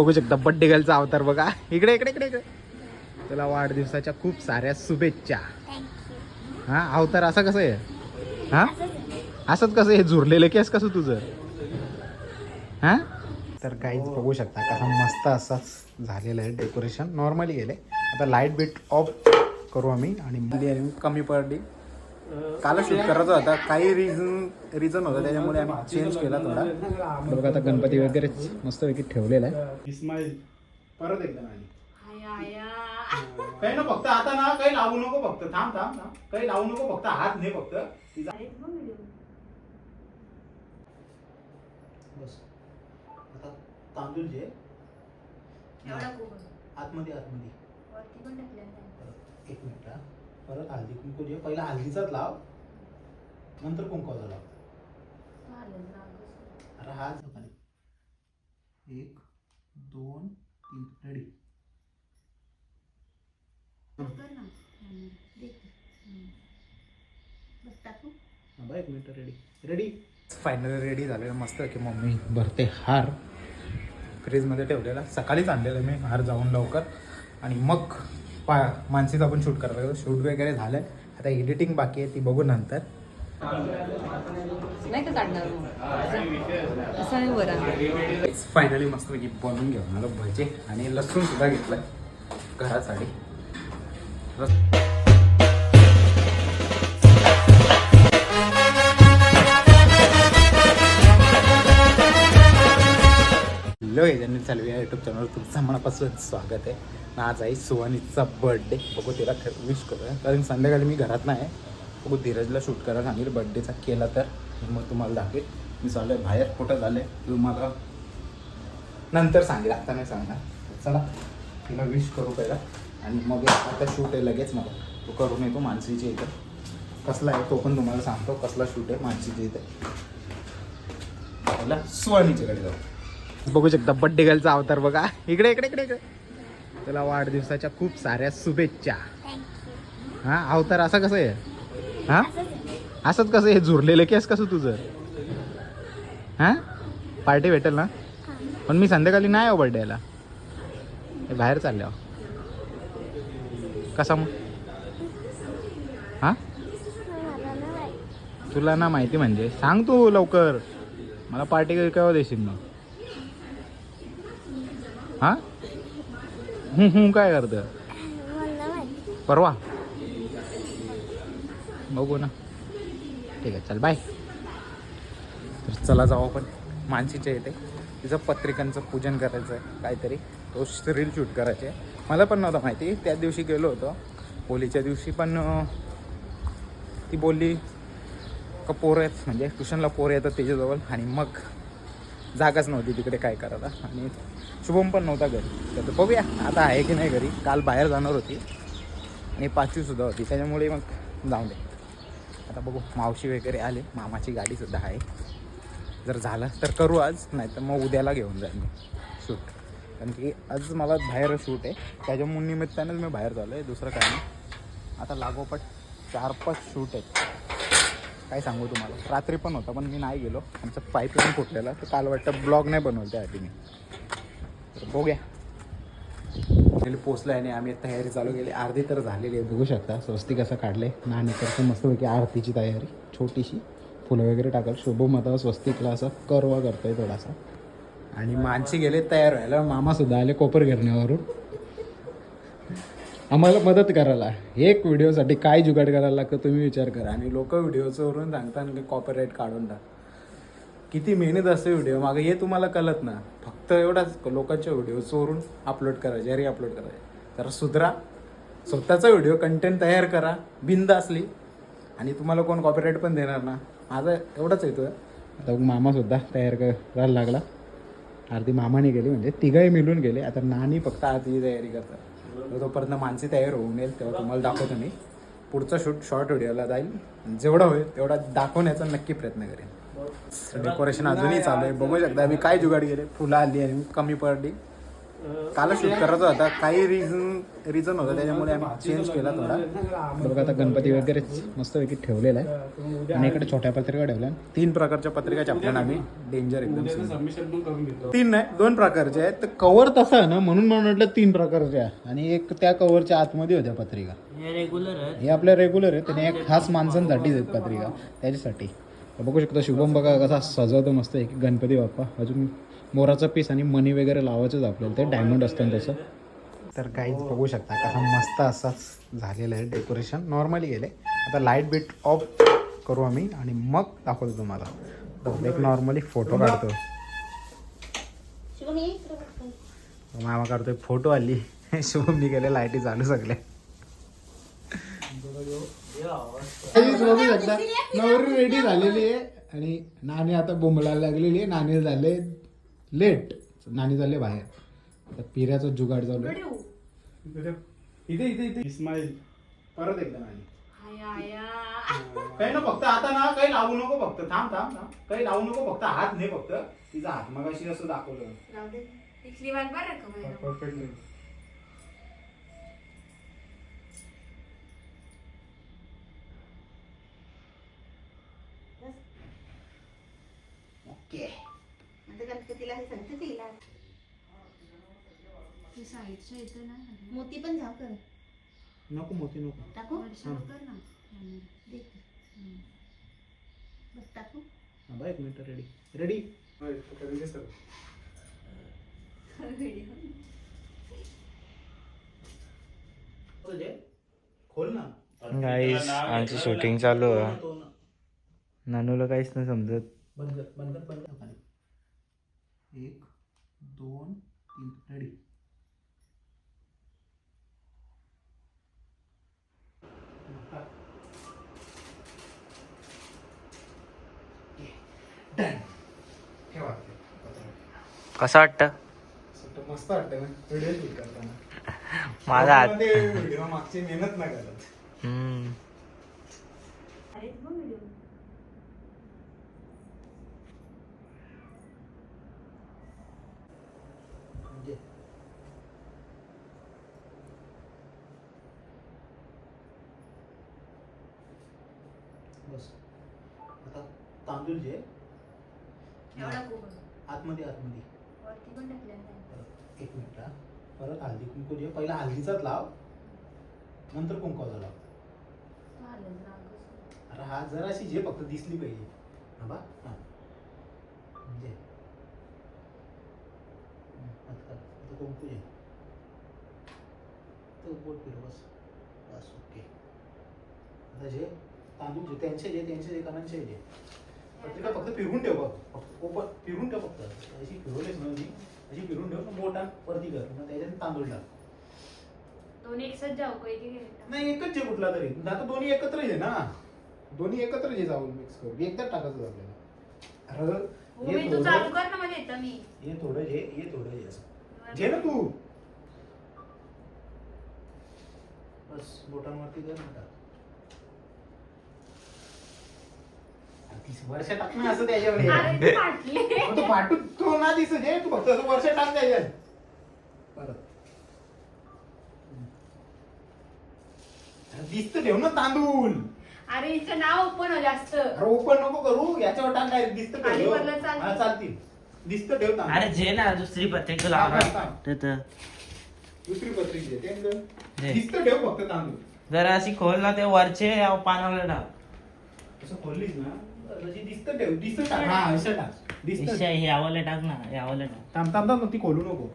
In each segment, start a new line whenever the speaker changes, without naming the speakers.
बघू शकता बड्डे गर्लचा अवतार बघा. इकडे इकडे इकडे इकडे. तुला वाढदिवसाच्या खूप साऱ्या शुभेच्छा. हा अवतार असा कसं आहे? हा? असंच कसं हे झुरलेलं केस कसं तुझं? हा? तर काहीच बघू शकता कसा मस्त असाच झालेलं आहे डेकोरेशन नॉर्मली गेले. आता लाइट बीट ऑफ करू आम्ही आणि कमी पडली. कालच शूट करायचा होता. काही रिझन रिझन होतं. त्याच्यामुळे आम्ही चेंज केला थोडा. बघा आता गणपती वगैरे मस्तपैकी ठेवलेला आहे.
इस्माईल
परत एकदा नाही. काही ना फक्त आता ना काही लावू नको फक्त. थांब थांब थांब. काही लावू नको फक्त हात नाही फक्त. तिचा बस. आता तांदूळ जे आतमध्ये आतमध्ये. परत एक मिनिट हा. परत हळदी कुंकू जे पहिला हळदीचाच लाव नंतर कुंकवाचा लाव. अरे हा सकाळी एक दोन तीन. रेडी थांबा एक minute ready ready finally ready झालेलं मस्त की मम्मी भरते हार. फ्रीजमध्ये ठेवलेला. सकाळीच आणलेला मी हार जाऊन लवकर. आणि मग पा मानसीचं आपण शूट करायला शूट वगैरे झालं आता एडिटिंग बाकी आहे ती बघू नंतर.
नाही का काढणार असं आहे
फायनली मस्तपैकी बनवून घेऊन आलो. भजे आणि लसूण सुद्धा घेतलाय. घरासाठी रस- हॅलो ज्यांनी चालू या युट्यूब चॅनलवर तुमचं मनापासून स्वागत आहे. आज आहे सुहानीचा बर्थडे बघू तिला विश करूया. कारण संध्याकाळी मी घरात नाही आहे. बघू धीरजला शूट करायला सांगेल. बर्थडेचा केला तर. मग तुम्हाला दाखवेल. मी चालू आहे बाहेर. कुठं झालं तुम्हाला नंतर सांगेल. आता नाही सांगणार. चला तिला विश करू पहिला. आणि मग आता शूट आहे लगेच मला. तो करून येतो मानसीच्या इथं. कसला आहे तो पण तुम्हाला सांगतो. कसला शूट आहे मानसीच्या इथे. पहिला सुहानीच्याकडे जाऊ. बघू शकता बड्डे गर्लचा अवतार बघा. इकडे इकडे इकडे इकडे. तुला वाढदिवसाच्या खूप साऱ्या शुभेच्छा. हा अवतार असा कसं आहे? हा? असंच कसं हे झुरलेलं केस कसं तुझं? हा? पार्टी भेटेल ना? पण मी संध्याकाळी नाही आहे बड्डेला. हे बाहेर चालले हो कसा मग? हा? तुला ना माहिती म्हणजे सांग तू लवकर. मला पार्टी केव्हा देशील मग? हा? हू काय करतं? परवा. बघू ना. ठीक आहे चल बाय तर चला जाऊ आपण. मानसीच्या येते तिचं पत्रिकांचं पूजन करायचं आहे काहीतरी. तो रील शूट करायचे. आहे मला पण नव्हतं माहिती. त्याच दिवशी गेलो होतो. होलीच्या दिवशी पण ती बोलली का पोरं आहेत? म्हणजे ट्युशनला पोरं येतात त्याच्याजवळ. आणि मग जागाच नव्हती तिकडे काय करायला. आणि शुभम पण नव्हता घरी. तर बघूया आता आहे की नाही घरी. काल बाहेर जाणार होती. आणि पाचवीसुद्धा होती. त्याच्यामुळे मग जाऊन दे. आता बघू मावशी वगैरे आले. मामाची गाडीसुद्धा आहे. जर झालं तर करू आज नाही तर मग उद्याला घेऊन जाईन मी. शूट कारण की आज मला बाहेर शूट आहे. त्याच्यामुळे निमित्तानेच मी बाहेर झालो आहे दुसरं काय नाही. आता लागोपाठ चार पाच शूट आहेत. काय सांगू तुम्हाला? रात्री पण होता पण मी नाही गेलो. आमचा पाईपलाईन फुटलेला तर काल वाटतं ब्लॉग नाही बनवलं त्यासाठी मी तर बघूया. पहिले पोचलं आणि आम्ही तयारी चालू केली. आरती तर झालेली आहे बघू शकता. स्वस्ती कसं काढले नाणीकडचं मस्तपैकी आरतीची तयारी छोटीशी. फुलं वगैरे टाकल शुभम स्वस्तिकला असं करवा करतोय थोडासा. आणि मानसी गेले तयार व्हायला. मामासुद्धा आले कोपर गिरण्यावरून आम्हाला मदत करायला. एक व्हिडिओसाठी काय जुगाड करायला लागतं तुम्ही विचार करा. आणि लोक व्हिडिओचं सांगतात की कॉपीराईट काढून टाक. किती मेहनत असते व्हिडिओ. मागे हे तुम्हाला कळत ना. फक्त एवढाच लोकांच्या व्हिडिओ चोरून अपलोड करायचे री अपलोड करायचे. तर सुधरा. स्वतःचा व्हिडिओ कंटेंट तयार करा. बिंद असली. आणि तुम्हाला कोण कॉपीराईट पण देणार ना. माझं एवढंच येतो आता मामासुद्धा तयार करायला लागला. अर्धी मामाने गेली म्हणजे तिघही मिळून गेले. आता नानी फक्त आधी तयारी करतात. तोपर्यंत माणसे तयार होऊन येईल तेव्हा तुम्हाला दाखवतो मी. पुढचा शूट शॉर्ट व्हिडिओला जाईल. जेवढा होईल तेवढा दाखवण्याचा नक्की प्रयत्न करेन. डेकोरेशन अजूनही चालू आहे. बघू शकता मी काय जुगाड गेले फुलं आली आणि कमी पडली. कालच शूट करायचा होता. काही रिझन रिझन होतं. त्याच्यामुळे आम्ही चेंज केला थोडा. बघा आता गणपती वगैरे मस्तपैकी ठेवलेला आहे. आणि इकडे छोट्या पत्रिका ठेवल्या तीन प्रकारच्या पत्रिका छापल्या आम्ही. डेंजर एकदम
सबमिशन पण करून घेतो.
तीन नाही दोन प्रकारचे आहेत. तर कवर तसा आहे ना म्हणून म्हटलं तीन प्रकारचे आहे आणि एक त्या कव्हरच्या आतमध्ये होत्या पत्रिका.
हे रेग्युलर आहे
हे आपल्या रेग्युलर आहे त्याने एक खास माणसांसाठीच आहेत पत्रिका. त्याच्यासाठी. बघू शकता शुभम बघा कसा सजवतो मस्त एक गणपती बाप्पा. अजून मोराचा पीस आणि मनी वगैरे लावायचंच आपल्याला. ते डायमंड असतं त्याचं. तर काहीच बघू शकता. कसा मस्त असाच झालेलं आहे डेकोरेशन नॉर्मली गेले. आता लाइट बीट ऑफ करू आम्ही आणि मग दाखवतो तुम्हाला. एक नॉर्मली फोटो काढतो मामा काढतोय फोटो आली शुभमनी गेले लाईटी चालू बघू शकता. नवरी रेडी झालेली आहे. आणि नाणी आता बोंबलायला लागलेली आहे. नाणी झाले. लेट. नाणी झाले बाहेर. आता पिऱ्याचा जुगाड चालू आहे. इथे इथे इथे.
इस्माईल.
परत एकदा नाणी. काही ना फक्त आता ना काही लावू नको फक्त. थांब थांब थांब. काही लावू नको फक्त हात नाही फक्त. तिचा हात मगाशी असं दाखवलं
परफेक्ट
ओके
गणपतीला हे सांगते तिला मोती पण जाऊ कर.
नको मोठी नको.
टाकू?
हा.
देख. बस टाकू?
हा एक मिनिट रेडी. रेडी?
सर
खोल ना.
गाईस आमची शूटिंग चालू आहे.
तो ना.
नानूला काहीच नाही समजत
बंद कर बंद कर बंद कर खाली. एक दोन तीन. रेडी.
कसं वाटतं?
मस्त वाटतं व्हिडिओ शूट करताना.
माझा हात.
व्हिडिओ मागची मेहनत नाही करत.
हम्म.
म्हणजे बस आता तांदूळ जे आतमध्ये आतमध्ये. परत एक मिनिट हा. परत हळदी कुंकू जे पहिला हळदीचाच लाव. नंतर कुंकवाचा लाव. अरे हा जराशी जे फक्त दिसली पाहिजे. हा बा हा. म्हणजे आता कर. आता कुंकू जे तो बोट फिरव बस. बस ओके. आता जे तांदूळ जे त्यांचे जे त्यांचे जे कणांचे जे. पत्रिका फक्त फिरवून ठेव फक्त ओपन फिरवून ठेव फक्त. अशी फिरवलीच ना मी अशी फिरवून ठेव बोटान वरती कर. मग त्याच्यात तांदूळ टाक.
दोन्ही एकसाथ जाऊ का?
नाही एकच जे कुठला तरी. आता दोन्ही एकत्र आहे ना. दोन्ही एकत्र जे जाऊन मिक्स करू. एकदाच टाकायचं आपल्याला. अरे
हो
हे
मी तू
थोडं-
चालू कर ना मध्ये येतं मी.
हे थोडं जे हे थोडं जे असं. जे ना तू. बस बोटांवरती कर ना टाक तीस वर्ष टाक ना असं त्याच्यावर
अरे. ते फाटले
मग तो पाठू तो ना दिसत जे तू फक्त असं वर्ष टाक त्याच्यात परत. दिसत ठेव ना तांदूळ.
अरे हिचं नाव ओपन हो जास्त.
अरे ओपन नको करू याच्यावर टाक डायरेक्ट दिसत ठेव.
वरलं चालतील.
हा, चालतील. दिसत ठेव तांदूळ.
अरे जे ना दुसरी पत्रिका लावा. तर.
दुसरी पत्री घे ते कर.
हे.
दिसत ठेव फक्त तांदूळ.
जरा अशी खोल ना ते वरचे पानाला टाक
असं खोललीस ना. दिसत ठेव दिसत टाक. हा टाक. दिसत
हे यावाला टाक ना यावाला टाक.
थांब थांब थांब ती खोलू नको.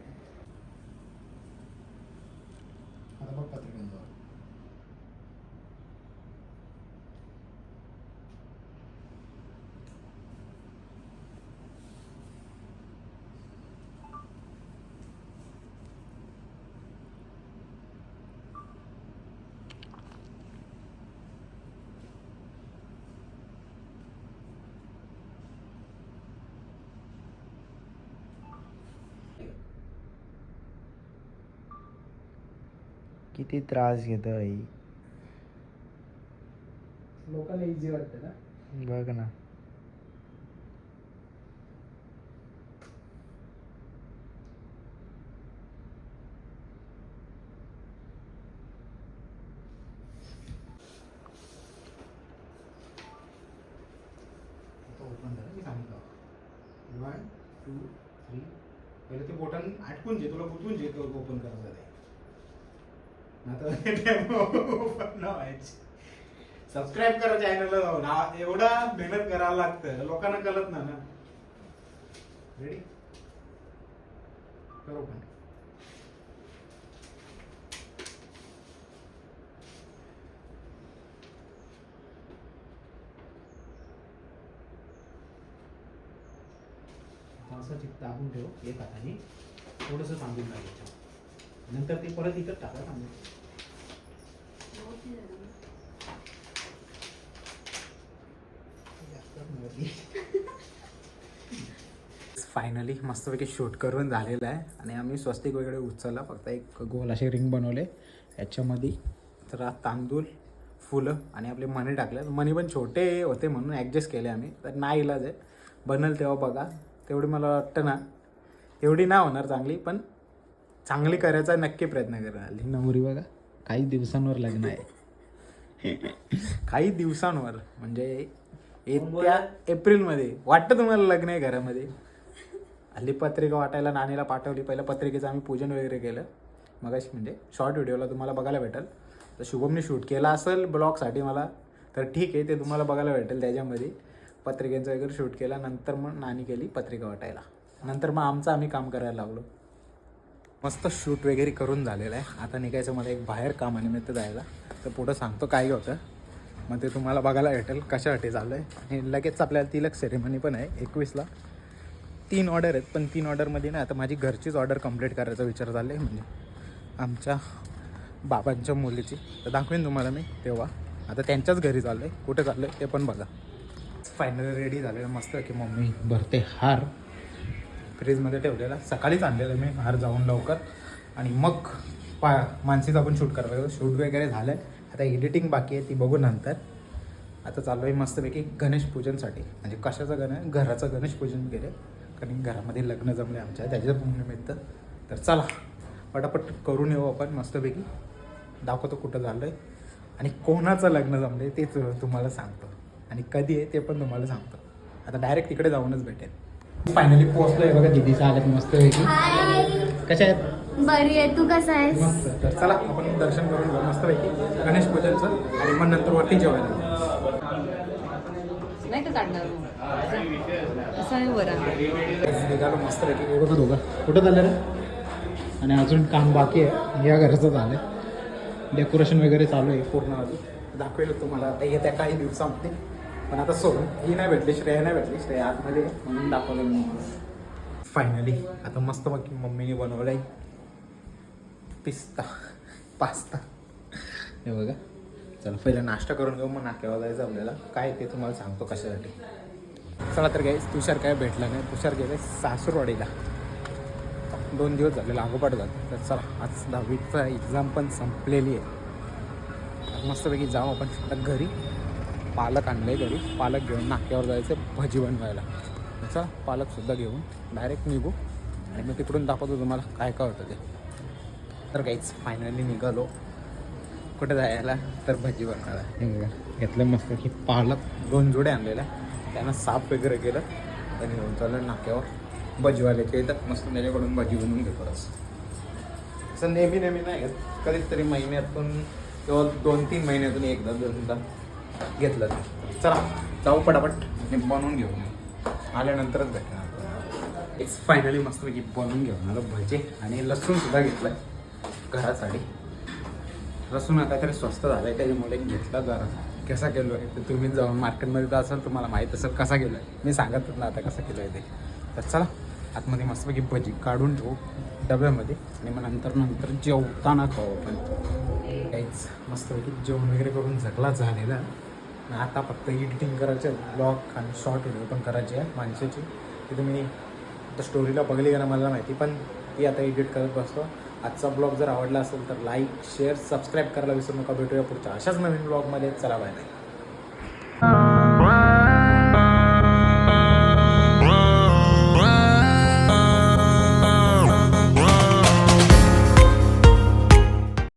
किती त्रास घेत आई?
लोकांना इझी वाटतं ना?
बघ ना.
ओपन झालं मी सांगितलं वन टू थ्री पहिले ते बटन आटकून जे तुला कुठून जे ओपन करायचं. सबस्क्राईब करा चॅनलला जाऊन. आ- एवढा मेहनत करायला लागतं. लोकांना कळत ना ना. रेडी करू पण. असं चित्त दाबून ठेव. एक हाताने थोडंसं तांदूळ टाकायचं. नंतर ते परत इथं टाका तांदूळ फायनली मस्तपैकी शूट करून झालेलं आहे. आणि आम्ही स्वस्तिक वगैरे उचलला. फक्त एक गोल असे रिंग बनवले. याच्यामध्ये जरा तांदूळ फुलं आणि आपले मणी टाकले. मणी पण छोटे होते म्हणून ॲडजस्ट केले आम्ही. तर नाही इलाज आहे. बनल तेव्हा बघा. तेवढी मला वाटतं ना. तेवढी नाही होणार चांगली. पण चांगली करायचा नक्की प्रयत्न करा. हल्ली नवरी बघा. काही दिवसांवर लग्न आहे. काही दिवसांवर. म्हणजे येत्या एप्रिलमध्ये. वाटतं तुम्हाला लग्न आहे घरामध्ये? हल्ली पत्रिका वाटायला नाणीला पाठवली. पहिलं पत्रिकेचं आम्ही पूजन वगैरे केलं. मगाशी म्हणजे शॉर्ट व्हिडिओला तुम्हाला बघायला भेटेल. तर शुभमने शूट केला असेल ब्लॉगसाठी मला. तर ठीक आहे ते तुम्हाला बघायला भेटेल त्याच्यामध्ये. पत्रिकेचं वगैरे शूट केला. नंतर मग नाणी केली पत्रिका वाटायला. नंतर मग आमचं आम्ही काम करायला लागलो. मस्त शूट वगैरे करून झालेलं आहे. आता निघायचं मला एक बाहेर कामानिमित्त जायला. तर पुढं सांगतो काय होतं. मग ते तुम्हाला बघायला भेटेल कशासाठी झालं आहे आणि लगेच आपल्याला तिलक सेरेमनी पण आहे एकवीसला. तीन ऑर्डर आहेत पण तीन ऑर्डरमध्ये ना आता माझी घरचीच ऑर्डर कंप्लीट करायचा विचार झाला आहे म्हणजे आमच्या बाबांच्या मुलीची. तर दाखवेन तुम्हाला मी तेव्हा. आता त्यांच्याच घरी चाललं आहे कुठे चाललं आहे ते पण बघा. फायनली रेडी झालेलं मस्त की मम्मी भरते हार. फ्रीजमध्ये ठेवलेला. सकाळीच आणलेला मी बाहेर जाऊन लवकर. आणि मग पा मानसीचं आपण शूट करायला शूट वगैरे झालं आहे आता एडिटिंग बाकी आहे ती बघू नंतर. आता चालू आहे मस्तपैकी गणेश पूजनसाठी. म्हणजे कशाचं गण घराचं गणेश पूजन केलं कारण घरामध्ये लग्न जमले आमच्या. त्याच्या निमित्त. तर चला पटापट करून येऊ आपण मस्तपैकी. दाखवतो कुठं झालं आहे आणि कोणाचं लग्न जमलं आहे तेच तुम्हाला सांगतो. आणि कधी आहे ते पण तुम्हाला सांगतो. आता डायरेक्ट तिकडे जाऊनच भेटेल. फायनली पोहोचलोय बघा दिदीचा आल्यात मस्त कशा आहेत?
बरी आहे तू कसा आहेस?
मस्त. तर चला आपण दर्शन करून घेऊ मस्तपैकी. गणेश पूजनचं आणि मग नंतर वरती जेवायला जाऊ.
नाही का काढणार? मग? असं आहे वरा.
निघालो मस्तपैकी. हे बघा दोघं. कुठं झालं रे? आणि अजून काम बाकी आहे. या घराचं झालं डेकोरेशन वगैरे चालू आहे पूर्ण अजून. दाखवेल तुम्हाला. आता येत्या काही दिवसामध्ये. पण आता सोडून ही नाही भेटली श्रेया नाही भेटली. श्रेया आतमध्ये म्हणून दाखवलं मी. फायनली आता मस्त मग मम्मीने बनवलं आहे पिस्ता पास्ता. हे बघा. चला पहिला नाश्ता करून घेऊ मग नाक्यावर जायचं आपल्याला काय ते तुम्हाला सांगतो कशासाठी. चला तर काय तुषार काय भेटला नाही. तुषार गेलाय सासूरवाडीला. दोन दिवस झाले लागोपाठ झाले. तर चला आज दहावीचा एक्झाम पण संपलेली आहे. मस्तपैकी जाऊ आपण आता घरी. पालक आणले घरी. पालक घेऊन नाक्यावर जायचं भजी बनवायला. त्याचा पालकसुद्धा घेऊन डायरेक्ट निघू. आणि मग तिकडून दाखवतो तुम्हाला काय काय होतं ते. तर काहीच फायनली निघालो. कुठे जायला? तर भजी बनवायला. घेतलं मस्त की पालक दोन जोडे आणलेल्या त्यांना साफ वगैरे केलं. आणि घेऊन चाललं नाक्यावर. भजीवाल्याच्या येतात मस्त त्याच्याकडून भजी बनवून घेतो असं नेहमी नेहमी नाही कधीतरी महिन्यातून किंवा दोन तीन महिन्यातून एकदा दोनदा. घेतलं तर चला जाऊ पटापट. आणि बनवून घेऊ आल्यानंतरच भेटणार. एक फायनली मस्तपैकी बनवून घेऊन आलो भजे आणि लसूण सुद्धा घेतलं घरासाठी. लसूण आता तरी स्वस्त झालं आहे त्याच्यामुळे घेतला जरा. कसा किलो आहे तर तुम्ही जाऊन मार्केटमध्ये तर असाल तुम्हाला माहीत असेल कसा किलो आहे. मी सांगत ना आता कसा किलो आहे ते. तर चला आतमध्ये मस्तपैकी भजी काढून ठेवू डब्यामध्ये आणि मग नंतर नंतर जेवताना खाऊ आपण. काहीच मस्तपैकी जेवण वगैरे करून जगला झालेला. आता फक्त एडिटिंग करायचं आहे ब्लॉग आणि शॉर्ट व्हिडिओ पण करायची आहे माणसाची. ती तुम्ही आता स्टोरीला बघली का ना मला माहिती पण ती आता एडिट करत बसतो. आजचा ब्लॉग जर आवडला असेल तर लाईक शेअर सबस्क्राईब करायला विसरू नका. भेटूया पुढच्या अशाच नवीन ब्लॉगमध्ये चला बाय नाही